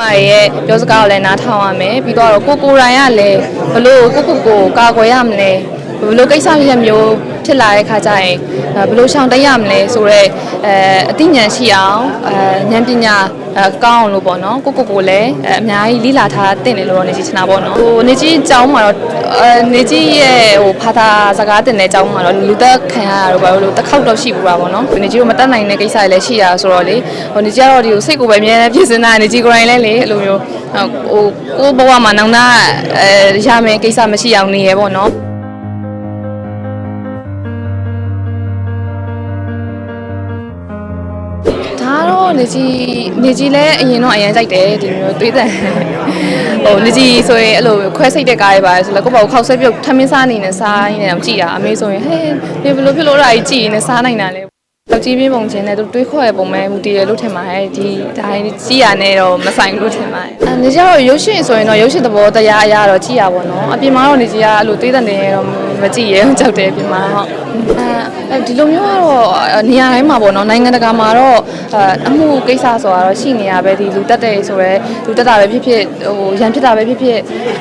မရဲ့ပြောစကားကိုလည်းနားထောင်ရမယ်ပြီးတော့ကိုကိုရိုင်းကလည်းဘလို့ကိုကိုကိုကာကွယ်ရမလဲ ဘလို့ကိစ္စရက်မျိုးဖြစ်လာတဲ့ခါကျရင်ဘလို့ရှောင်တက်ရမလဲဆိုတော့အဲအသိဉာဏ်ရှိအောင်အဲဉာဏ်ပညာကောင်းအောင်လို့ပေါ့နော်ကိုကိုကိုလည်းအများကြီးလိလာထားတင်တယ်လို့တော့နေကြချင်တာပေါ့နော်ဟိုနေကြီးအကြောင်းမှာတော့နေကြီးရဲ့ဟိုဖာသာစကားတင်တဲ့အကြောင်းမှာတော့လူသက်ခံရတာတော့ဘာလို့တစ်ခေါက်တော့ရှိဘူးပါပေါ့နော်နေကြီးတို့မတတ်နိုင်တဲ့ကိစ္စတွေလည်းရှိရဆိုတော့လေဟိုနေကြီးကတော့ဒီကိုစိတ်ကိုပဲအများနဲ့ပြည့်စင်တာနေကြီးကိုယ်တိုင်လည်းလေအဲ့လိုမျိုးဟိုကိုဘဝမှာနောင်နာအဲရမယ်ကိစ္စမရှိအောင်နေရပေါ့နော် ဒါတော့နေကြီးနေကြီးလည်းအရင်တော့အရင်ကြိုက်တယ်ဒီမျိုးသွေးတန်ဟိုနေကြီးဆိုရင်အဲ့လိုခွဲစိတ်တဲ့ကားတွေပါဆိုလည်းကိုယ့်ဘာကိုခောက်ဆွဲပြုတ်ထမင်းစားနေနဲ့စားနေတယ်ကြည်တာအမေဆိုရင်ဟဲ့ဒီဘယ်လိုဖြစ်လို့အဲ့ဒါကြီးကြည်နေစားနိုင်တာလဲတော့ကြီးပြင်းပုံချင်းနဲ့သူတွေးခေါ်ရပုံမဲမူတည်ရလို့ထင်ပါတယ်ဒီဒါကြီးရနဲ့တော့မဆိုင်ဘူးလို့ထင်ပါတယ်အဲနေကြီးကတော့ရုပ်ရှင်ဆိုရင်တော့ရုပ်ရှင်သဘောတရားအရတော့ကြည်ရပါတော့အပြင်မှာတော့နေကြီးကအဲ့လိုသွေးတန်နေရတော့ မကြည့်ရအောင်ကြောက်တယ်အပြင်မှာဟုတ်အဲဒီလိုမျိုးကတော့နေရာတိုင်းမှာပေါ့နော်နိုင်ငံတကာမှာတော့အမှုကိစ္စဆိုတာတော့ရှိနေရပဲဒီလူတက်တဲ့ဆိုရဲလူတက်တာပဲဖြစ်ဖြစ်ဟိုရန်ဖြစ်တာပဲဖြစ်ဖြစ်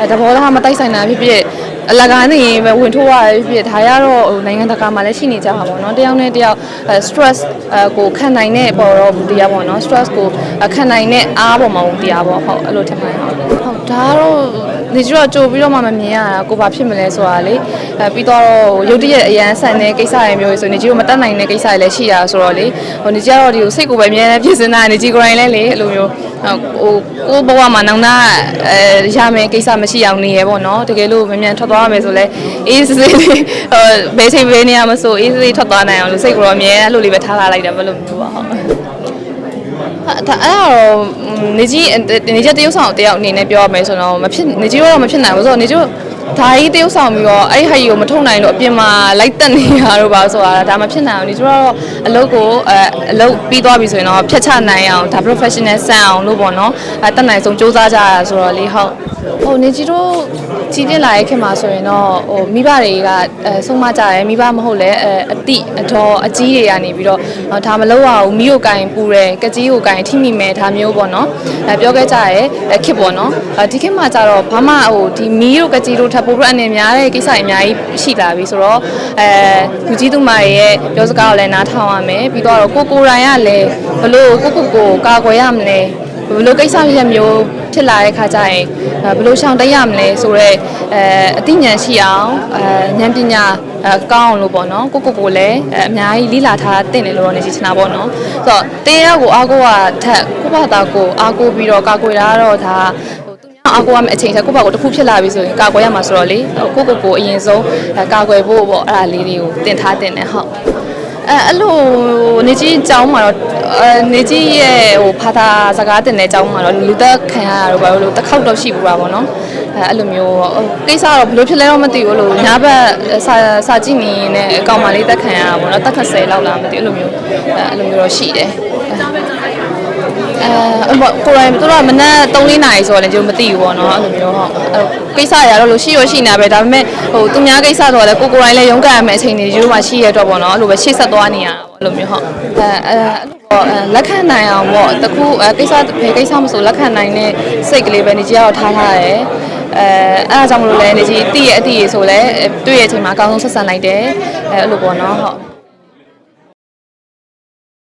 သဘောထားမတိုက်ဆိုင်တာဖြစ်ဖြစ်အလကားနေရင်ပဲဝင်ထိုးရတယ်ဖြစ်ဖြစ်ဒါရတော့ဟိုနိုင်ငံတကာမှာလည်းရှိနေကြပါပေါ့နော်တယောက်နဲ့တယောက် stress ကိုခံနိုင်တဲ့ပေါ်တော့ဘူးတရားပေါ့နော် stress ကိုခံနိုင်တဲ့အားပေါ်မှာဘူးတရားပေါ့ဟုတ်အဲ့လိုထင်ပါတယ်ဟုတ်ဟုတ်ဒါကတော့နေကြတော့ကြိုပြီးတော့မှမမြင်ရတာကိုဘာဖြစ်မလဲဆိုတာလေအဲပြီးတော့ရုတ်တရက်အရန်ဆန်တဲ့ကိစ္စတွေမျိုးဆိုနေကြတော့မတတ်နိုင်တဲ့ကိစ္စတွေလည်းရှိရဆိုတော့လေဟိုနေကြတော့ဒီကိုစိတ်ကိုပဲအများနဲ့ပြည့်စင်တာနေကြကိုယ်တိုင်လည်းလေအဲ့လိုမျိုးဟိုကိုဘဝမှာနောင်နာအဲရမယ်ကိစ္စမရှိအောင်နေရပေါ့နော်တကယ်လို့မြန်မြန်ထွက်သွားရမယ်ဆိုလဲအေးစစ်စစ်လေးဟိုဘယ်ချိန်ဘယ်နေရာမဆိုအေးစစ်စစ်ထွက်သွားနိုင်အောင်လို့စိတ်ကိုတော့အများအဲ့လိုလေးပဲထားလာလိုက်တယ်ဘယ်လိုမျိုးပါဟုတ်ဒါအဲ့တော့နေကြီးနေကြီးတရုပ်ဆောင်တယောက်အနေနဲ့ပြောရမယ်ဆိုတော့မဖြစ်နေကြီးတော့မဖြစ်နိုင်ဘူးဆိုတော့နေကြီး ဒါကြီးတရုပ်ဆောင်ပြီးတော့အဲ့ဒီဟာကြီးကိုမထုံနိုင်လို့အပြင်မှာလိုက်တက်နေရတော့ပါဆိုတာဒါမဖြစ်နိုင်အောင်နေကြီးတော့အလုပ်ကိုအဲအလုပ်ပြီးသွားပြီဆိုရင်တော့ဖြတ်ချနိုင်အောင်ဒါ professional ဆန်အောင်လို့ပေါ့နော်အဲတက်နိုင်ဆုံးစူးစမ်းကြရဆိုတော့လေဟုတ် ဟိုနေကြီးတို့ကြီးပြစ်လာရဲ့ခင်မှာဆိုရင်တော့ဟိုမိဘတွေကအဲဆုံးမကြရဲမိဘမဟုတ်လဲအဲအတိအတော်အကြီးတွေကနေပြီးတော့ဒါမလုပ်ရဘူးမိကိုကင်ပူတယ်ကကြီးကိုကင်ထိမိမယ်ဒါမျိုးပေါ့နော်အဲပြောခဲ့ကြရဲခစ်ပေါ့နော်ဒီခစ်မှာကြတော့ဘာမှဟိုဒီမီးတို့ကကြီးတို့ထပ်ပို့ပြီးအနေများတဲ့ကိစ္စတွေအများကြီးရှိလာပြီဆိုတော့အဲလူကြီးသူမတွေရဲ့ပြောစကားကိုလည်းနားထောင်ရမယ်ပြီးတော့ကိုကိုရိုင်းကလည်းဘလို့ကိုကိုကိုကာကွယ်ရမလဲ ဘလို့ကိစ္စရက်မျိုးဖြစ်လာတဲ့ခါကျရင်ဘလို့ရှောင်တက်ရမလဲဆိုတော့အဲအသိဉာဏ်ရှိအောင်အဲဉာဏ်ပညာကောင်းအောင်လို့ပေါ့နော်ကိုကိုကိုလည်းအများကြီးလိလာထားတင်တယ်လို့တော့နေချင်တာပေါ့နော်ဆိုတော့တင်းရောက်ကိုအားကိုကထက်ကိုဘာသာကိုအားကိုပြီးတော့ကာကွယ်တာတော့ဒါဟိုသူများအားကိုရမယ့်အချိန်ချက်ကိုဘာကိုတစ်ခုဖြစ်လာပြီဆိုရင်ကာကွယ်ရမှာဆိုတော့လေကိုကိုကိုအရင်ဆုံးကာကွယ်ဖို့ပေါ့အဲ့ဒါလေးတွေကိုတင်ထားတင်တယ်ဟုတ် အဲအဲ့လိုနေကြီးအကြောင်းမှာတော့အဲနေကြီးရဲ့ဟိုဖာသာစကားတင်တဲ့အကြောင်းမှာတော့လူသက်ခံရတာတော့ဘာလို့တစ်ခေါက်တော့ရှိဘူးပါဘောနော်အဲအဲ့လိုမျိုးကိစ္စတော့ဘယ်လိုဖြစ်လဲတော့မသိဘူးလို့ညာဘက်စာစာကြည့်နေနေအကောင်မလေးသက်ခံရတာပေါ့နော်တက်30လောက်လားမသိဘူးအဲ့လိုမျိုးအဲအဲ့လိုမျိုးတော့ရှိတယ် အဲဘောကိုရိုင်းတို့ကမနက်3-4နာရီဆိုတော့လည်းကျွန်တော်မသိဘူးပေါ့နော်အဲ့လိုမျိုးဟုတ်အဲ့ကိစ္စရတော့လို့ရှိရရှိနေတာပဲဒါပေမဲ့ဟိုသူများကိစ္စဆိုတော့လည်းကိုကိုရိုင်းလည်းရုန်းကန်ရမယ့်အချိန်တွေကျွန်တော်မှရှိရတော့ပေါ့နော်အဲ့လိုပဲရှေ့ဆက်သွားနေရတာပေါ့အဲ့လိုမျိုးဟုတ်အဲအဲအဲ့လိုပေါ့လက်ခံနိုင်အောင်ပေါ့တခုအဲကိစ္စဘယ်ကိစ္စမဆိုလက်ခံနိုင်တဲ့စိတ်ကလေးပဲနေကြီးကတော့ထားထားတယ်အဲအဲ့ဒါကြောင့်မလို့လဲနေကြီးတည့်ရဲ့အတည့်ရေဆိုလဲတွေ့ရဲ့အချိန်မှာအကောင်းဆုံးဆက်ဆံလိုက်တယ်အဲအဲ့လိုပေါ့နော်ဟုတ်